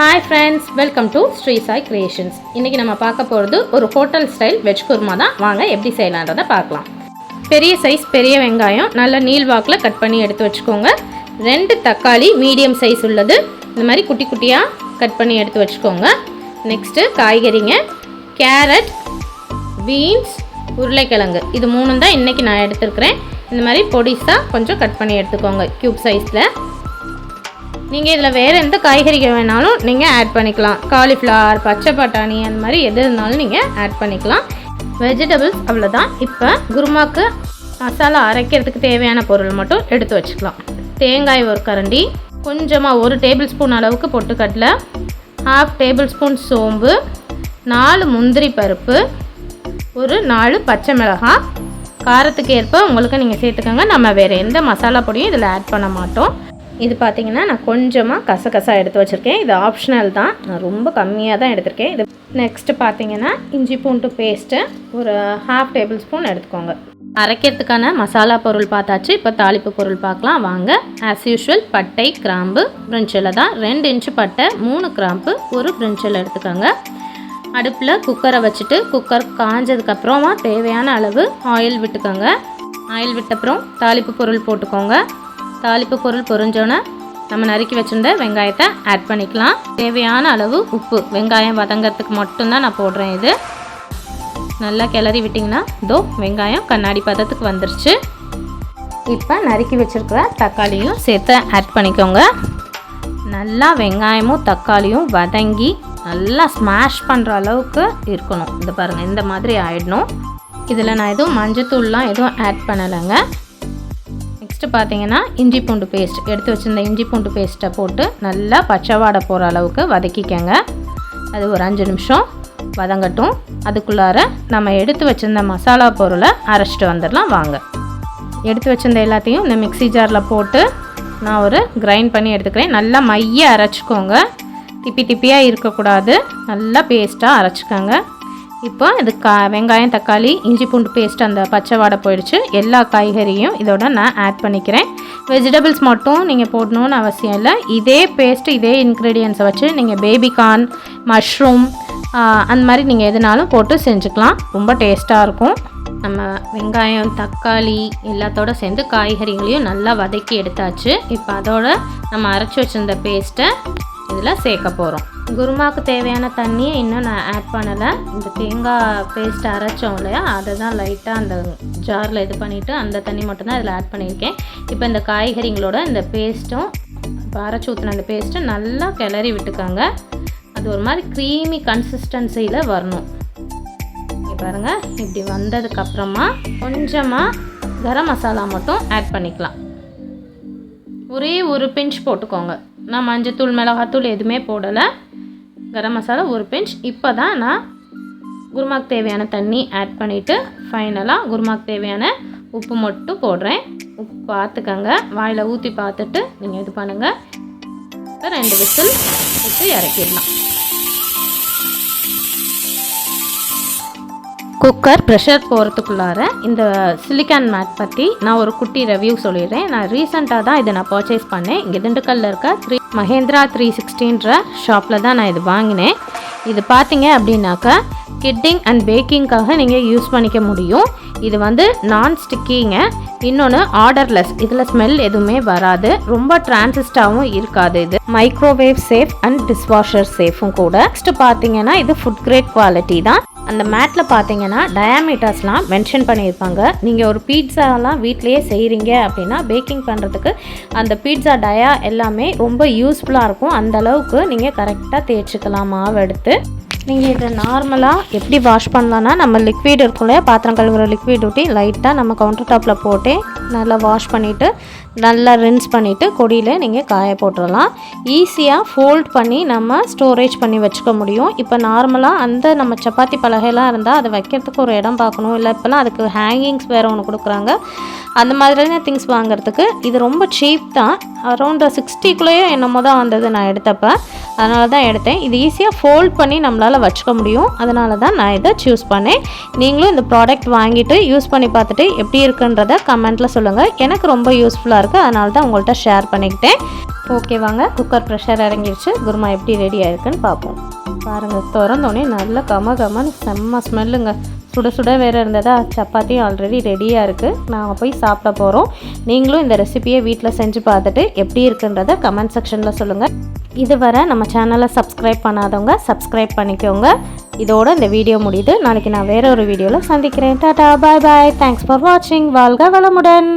Hi friends welcome to Sri Sai creations இன்றைக்கி நம்ம பார்க்க போகிறது ஒரு ஹோட்டல் ஸ்டைல் வெஜ் குருமா தான். வாங்க எப்படி செய்யலான்றதை பார்க்கலாம். பெரிய சைஸ் பெரிய வெங்காயம் நல்ல நீள் வாக்கில் கட் பண்ணி எடுத்து வச்சுக்கோங்க. ரெண்டு தக்காளி மீடியம் சைஸ் உள்ளது. இந்த மாதிரி குட்டி குட்டியாக கட் பண்ணி எடுத்து வச்சுக்கோங்க. நெக்ஸ்ட்டு காய்கறிங்க கேரட் பீன்ஸ் உருளைக்கிழங்கு. இது மூணு தான் இன்றைக்கி நான் எடுத்துருக்கிறேன். இந்த மாதிரி பொடிசாக கொஞ்சம் கட் பண்ணி எடுத்துக்கோங்க. க்யூப் சைஸில் நீங்கள் இதில் வேறு எந்த காய்கறிகள் வேணாலும் நீங்கள் ஆட் பண்ணிக்கலாம். காலிஃப்ளவர் பச்சை பட்டாணி அந்த மாதிரி எது இருந்தாலும் நீங்கள் ஆட் பண்ணிக்கலாம். வெஜிடபிள்ஸ் அவ்வளோதான் இப்போ குருமாக்கு மசாலா அரைக்கிறதுக்கு தேவையான பொருள் மட்டும் எடுத்து வச்சுக்கலாம். தேங்காய் ஒரு கரண்டி கொஞ்சமாக ஒரு டேபிள் ஸ்பூன் அளவுக்கு பொட்டுக்கடலை ஹாஃப் டேபிள் ஸ்பூன் சோம்பு நாலு முந்திரி பருப்பு ஒரு நாலு பச்சை மிளகாய். காரத்துக்கு ஏற்ப உங்களுக்கு நீங்கள் சேர்த்துக்கோங்க. நம்ம வேறு எந்த மசாலா பொடியும் இதில் ஆட் பண்ண மாட்டோம். இது பார்த்தீங்கன்னா நான் கொஞ்சமாக கசகசா எடுத்து வச்சுருக்கேன். இது ஆப்ஷனல் தான். நான் ரொம்ப கம்மியாக தான் எடுத்திருக்கேன். இது நெக்ஸ்ட்டு பார்த்தீங்கன்னா இஞ்சி பூண்டு பேஸ்ட்டு ஒரு ஹாஃப் டேபிள் ஸ்பூன் எடுத்துக்கோங்க. அரைக்கிறதுக்கான மசாலா பொருள் பார்த்தாச்சு. இப்போ தாளிப்பு பொருள் பார்க்கலாம். வாங்க. ஆஸ் யூஷுவல் பட்டை கிராம்பு பிரிஞ்சில் தான் ரெண்டு இன்ச்சு பட்டை மூணு கிராம்பு ஒரு பிரிஞ்சில் எடுத்துக்கோங்க. அடுப்பில் குக்கரை வச்சுட்டு குக்கர் காஞ்சதுக்கப்புறமா தேவையான அளவு ஆயில் விட்டுக்கோங்க. ஆயில் விட்டப்புறம் தாளிப்பு பொருள் போட்டுக்கோங்க. தாளிப்பு பொருள் பொறிஞ்சோன்னே நம்ம நறுக்கி வச்சுருந்த வெங்காயத்தை ஆட் பண்ணிக்கலாம். தேவையான அளவு உப்பு. வெங்காயம் வதங்கிறதுக்கு மட்டும்தான் நான் போடுறேன் இது. நல்லா கிளறி விட்டிங்கன்னா இதோ வெங்காயம் கண்ணாடி பதத்துக்கு வந்துருச்சு. இப்போ நறுக்கி வச்சுருக்கிற தக்காளியும் சேர்த்து ஆட் பண்ணிக்கோங்க. நல்லா வெங்காயமும் தக்காளியும் வதங்கி நல்லா ஸ்மாஷ் பண்ணுற அளவுக்கு இருக்கணும். இந்த பாருங்கள் இந்த மாதிரி ஆயிடணும். இதில் நான் எதுவும் மஞ்சத்தூள்லாம் எதுவும் ஆட் பண்ணலைங்க. நெக்ஸ்ட்டு பார்த்தீங்கன்னா இஞ்சி பூண்டு பேஸ்ட் எடுத்து வச்சுருந்த இஞ்சி பூண்டு பேஸ்ட்டை போட்டு நல்லா பச்சை வாடை போகிற அளவுக்கு வதக்கிக்கங்க. அது ஒரு அஞ்சு நிமிஷம் வதங்கட்டும். அதுக்குள்ளார நம்ம எடுத்து வச்சுருந்த மசாலா பொருளை அரைச்சிட்டு வந்துடலாம் வாங்க. எடுத்து வச்சிருந்த எல்லாத்தையும் இந்த மிக்ஸி ஜாரில் போட்டு நான் ஒரு கிரைண்ட் பண்ணி எடுத்துக்கிறேன். நல்லா மைய அரைச்சிக்கோங்க. திப்பி திப்பியாக இருக்கக்கூடாது. நல்லா பேஸ்ட்டாக அரைச்சிக்கோங்க. இப்போ இது கா வெங்காயம் தக்காளி இஞ்சி பூண்டு பேஸ்ட் அந்த பச்சை வாடை போயிடுச்சு. எல்லா காய்கறியும் இதோட நான் ஆட் பண்ணிக்கிறேன். வெஜிடபிள்ஸ் மட்டும் நீங்கள் போடணும்னு அவசியம் இல்லை. இதே பேஸ்ட்டு இதே இன்க்ரீடியன்ஸை வச்சு நீங்கள் பேபிகார்ன் மஷ்ரூம் அந்த மாதிரி நீங்கள் எதுனாலும் போட்டு செஞ்சுக்கலாம். ரொம்ப டேஸ்ட்டாக இருக்கும். நம்ம வெங்காயம் தக்காளி எல்லாத்தோட சேர்ந்து காய்கறிகளையும் நல்லா வதக்கி எடுத்தாச்சு. இப்போ அதோட நம்ம அரைச்சி வச்சிருந்த பேஸ்ட்டை இதில் சேர்க்க போகிறோம் குருமாவுக்கு தேவையான தண்ணியை இன்னும் நான் ஆட் பண்ணலை. இந்த தேங்காய் பேஸ்ட் அரைச்சோம் இல்லையா? அதை தான் லைட்டாக அந்த ஜாரில் இது பண்ணிவிட்டு அந்த தண்ணி மட்டும்தான் இதில் ஆட் பண்ணியிருக்கேன். இப்போ இந்த காய்கறிங்களோட இந்த பேஸ்ட்டும் இப்போ அரைச்சி ஊற்றின அந்த பேஸ்ட்டை நல்லா கிளறி விட்டுக்கோங்க. அது ஒரு மாதிரி க்ரீமி கன்சிஸ்டன்சியில் வரணும். பாருங்கள் பாருங்க இப்படி வந்ததுக்கப்புறமா கொஞ்சமாக கரம் மசாலா மட்டும் ஆட் பண்ணிக்கலாம். ஒரே ஒரு பிஞ்ச் போட்டுக்கோங்க. நான் மஞ்சத்தூள் மிளகாத்தூள் எதுவுமே போடலை. கரம் மசாலா ஒரு பிஞ்ச். இப்போ தான் நான் குருமாக்கு தேவையான தண்ணி ஆட் பண்ணிவிட்டு ஃபைனலாக குருமாக்கு தேவையான உப்பு மட்டும் போடுறேன். உப்பு பார்த்துக்கங்க. வாயில் ஊற்றி பார்த்துட்டு நீங்கள் இது பண்ணுங்கள் இப்போ ரெண்டு விசில் விட்டு இறக்கிடலாம். குக்கர் ப்ரெஷர் போகிறதுக்குள்ளார இந்த சிலிக்கான் மேட் பற்றி நான் ஒரு குட்டி ரிவ்யூ சொல்லிடுறேன். நான் ரீசெண்டாக தான் இதை நான் பர்ச்சேஸ் பண்ணேன். இங்கே திண்டுக்கல்லில் இருக்க த்ரீ மஹேந்திரா த்ரீ சிக்ஸ்டின்ற ஷாப்பில் தான் நான் இது வாங்கினேன். இது பார்த்தீங்க அப்படின்னாக்கா கிட்டிங் அண்ட் பேக்கிங்காக நீங்கள் யூஸ் பண்ணிக்க முடியும். இது வந்து நான் ஸ்டிக்கிங்க இன்னொன்று ஆர்டர்லெஸ் இதில் ஸ்மெல் எதுவுமே வராது. ரொம்ப டிரான்சிஸ்டாகவும் இருக்காது இது. மைக்ரோவேவ் சேஃப் அண்ட் டிஷ்வாஷர் சேஃபும் கூட. நெக்ஸ்ட் பார்த்தீங்கன்னா இது ஃபுட் கிரேட் குவாலிட்டி தான். அந்த மேட்டில் பார்த்தீங்கன்னா டயாமீட்டர்ஸ்லாம் மென்ஷன் பண்ணியிருப்பாங்க. நீங்கள் ஒரு பீட்சாலாம் வீட்லேயே செய்கிறீங்க அப்படின்னா பேக்கிங் பண்ணுறதுக்கு அந்த பீட்சா டயா எல்லாமே ரொம்ப யூஸ்ஃபுல்லாக இருக்கும். அந்த அளவுக்கு நீங்கள் கரெக்டாக தேய்ச்சிக்கலாம் மாவு எடுத்து. நீங்கள் இதை நார்மலாக எப்படி வாஷ் பண்ணலான்னா நம்ம லிக்விட் இருக்கும் இல்லையா பாத்திரம் கழுவுற லிக்விட் ஊட்டி லைட்டாக நம்ம கவுண்டர் டாப்பில் போட்டு நல்லா வாஷ் பண்ணிவிட்டு நல்லா ரின்ஸ் பண்ணிவிட்டு கொடியில் நீங்கள் காய போட்டுடலாம். ஈஸியாக ஃபோல்ட் பண்ணி நம்ம ஸ்டோரேஜ் பண்ணி வச்சுக்க முடியும். இப்போ நார்மலாக அந்த நம்ம சப்பாத்தி பலகைலாம் இருந்தால் அதை வைக்கிறதுக்கு ஒரு இடம் பார்க்கணும். இல்லை இப்போலாம் அதுக்கு ஹேங்கிங்ஸ் வேறு ஒன்று கொடுக்குறாங்க. அந்த மாதிரியான திங்ஸ் வாங்குறதுக்கு இது ரொம்ப சீப் தான். அரௌண்ட் சிக்ஸ்டிக்குள்ளேயே என்னமோ தான் வந்தது நான் எடுத்தப்போ. அதனால தான் எடுத்தேன். இது ஈஸியாக ஃபோல்ட் பண்ணி நம்மளால் வச்சுக்க முடியும். அதனால தான் நான் இதை சூஸ் பண்ணேன். நீங்களும் இந்த ப்ராடக்ட் வாங்கிட்டு யூஸ் பண்ணி பார்த்துட்டு எப்படி இருக்குன்றத கமெண்ட்டில் சொல்லுங்கள் எனக்கு ரொம்ப யூஸ்ஃபுல்லாக இருக்குது அதனால தான் உங்கள்கிட்ட ஷேர் பண்ணிக்கிட்டேன். ஓகே வாங்க. குக்கர் ப்ரெஷர் இறங்கிடுச்சு குருமா எப்படி ரெடி ஆயிருக்குன்னு பார்ப்போம். பாருங்கள் திறந்தோடனே நல்ல கம கமன்னு செம்ம ஸ்மெல்லுங்க சுட சுட வேறு இருந்ததா? சப்பாத்தியும் ஆல்ரெடி ரெடியாக இருக்குது நாங்கள் போய் சாப்பிட போகிறோம் நீங்களும் இந்த ரெசிபியை வீட்டில் செஞ்சு பார்த்துட்டு எப்படி இருக்குன்றத கமெண்ட் செக்ஷனில் சொல்லுங்கள் இதுவரை நம்ம சேனலை சப்ஸ்கிரைப் பண்ணாதவங்க சப்ஸ்கிரைப் பண்ணிக்கோங்க. இதோட இந்த வீடியோ முடியுது. நாளைக்கு நான் வேற ஒரு வீடியோவில் சந்திக்கிறேன். Tata bye bye thanks for வாட்சிங் வாழ்க வளமுடன்.